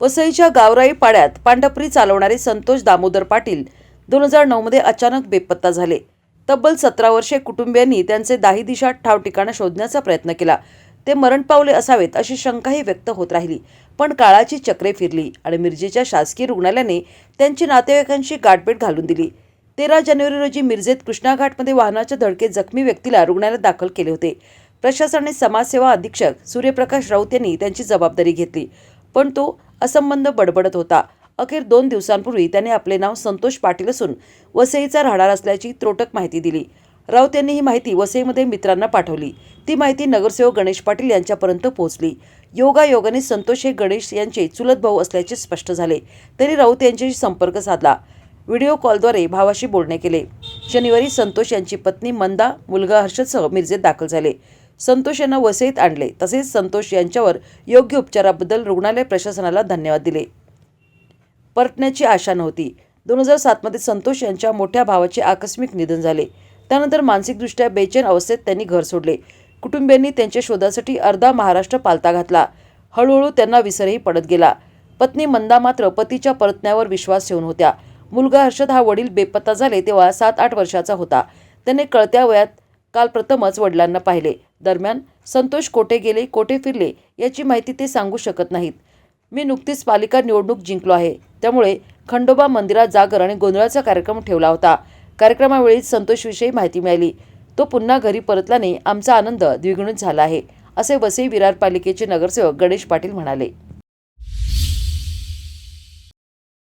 वसईच्या गावराई पाड्यात पांढरपुरी चालवणारे संतोष दामोदर पाटील दोन हजार नऊमध्ये अचानक बेपत्ता झाले. तब्बल सतरा वर्षे कुटुंबियांनी त्यांचे दाही दिशा ठाव ठिकाणं शोधण्याचा प्रयत्न केला. ते मरण पावले असावेत अशी शंकाही व्यक्त होत राहिली. पण काळाची चक्रे फिरली आणि मिरजेच्या शासकीय रुग्णालयाने त्यांची नातेवाईकांशी गाठभेट घालून दिली. तेरा जानेवारी रोजी मिरजेत कृष्णा घाटमध्ये वाहनाच्या धडकेत जखमी व्यक्तीला रुग्णालयात दाखल केले होते. प्रशासनाने समाजसेवा अधीक्षक सूर्यप्रकाश राऊत यांनी त्यांची जबाबदारी घेतली. पण तो असंबंध बडबडत होता. अखेर दोन दिवसांपूर्वी त्याने आपले नाव संतोष पाटील असून वसईचा राहणार असल्याची त्रोटक माहिती दिली. राऊत यांनी ही माहिती वसईमध्ये मित्रांना पाठवली. ती माहिती नगरसेवक गणेश पाटील यांच्यापर्यंत पोहोचली. योगायोगाने संतोष हे गणेश यांचे चुलत भाऊ असल्याचे स्पष्ट झाले. त्यांनी राऊत यांच्याशी संपर्क साधला. व्हिडिओ कॉलद्वारे भावाशी बोलणे केले. शनिवारी संतोष यांची पत्नी मंदा मुलगा हर्षदसह मिरजेत दाखल झाले. संतोष यांना वसईत आणले. तसेच संतोष यांच्यावर योग्य उपचाराबद्दल रुग्णालय प्रशासनाला धन्यवाद दिले. परतण्याची आशा नव्हती. दोन हजार सातमध्ये संतोष यांच्या मोठ्या भावाचे आकस्मिक निधन झाले. त्यानंतर मानसिकदृष्ट्या बेचैन अवस्थेत त्यांनी घर सोडले. कुटुंबियांनी त्यांच्या शोधासाठी अर्धा महाराष्ट्र पालता घातला. हळूहळू त्यांना विसरही पडत गेला. पत्नी मंदा मात्र पतीच्या परतण्यावर विश्वास ठेवून होत्या. मुलगा हर्षद हा वडील बेपत्ता झाले तेव्हा सात आठ वर्षाचा होता. त्याने कळत्या वयात काल प्रथमच वडिलांना पाहिले. दरम्यान संतोष कोठे गेले कोठे फिरले याची माहिती ते सांगू शकत नाहीत. मी नुकतीच पालिका निवडणूक जिंकलो आहे. त्यामुळे खंडोबा मंदिरात जागर आणि गोंधळाचा कार्यक्रम ठेवला होता. कार्यक्रमावेळी संतोषविषयी माहिती मिळाली. तो पुन्हा घरी परतल्याने आमचा आनंद द्विगुणित झाला आहे असे वसई विरार पालिकेचे नगरसेवक गणेश पाटील म्हणाले.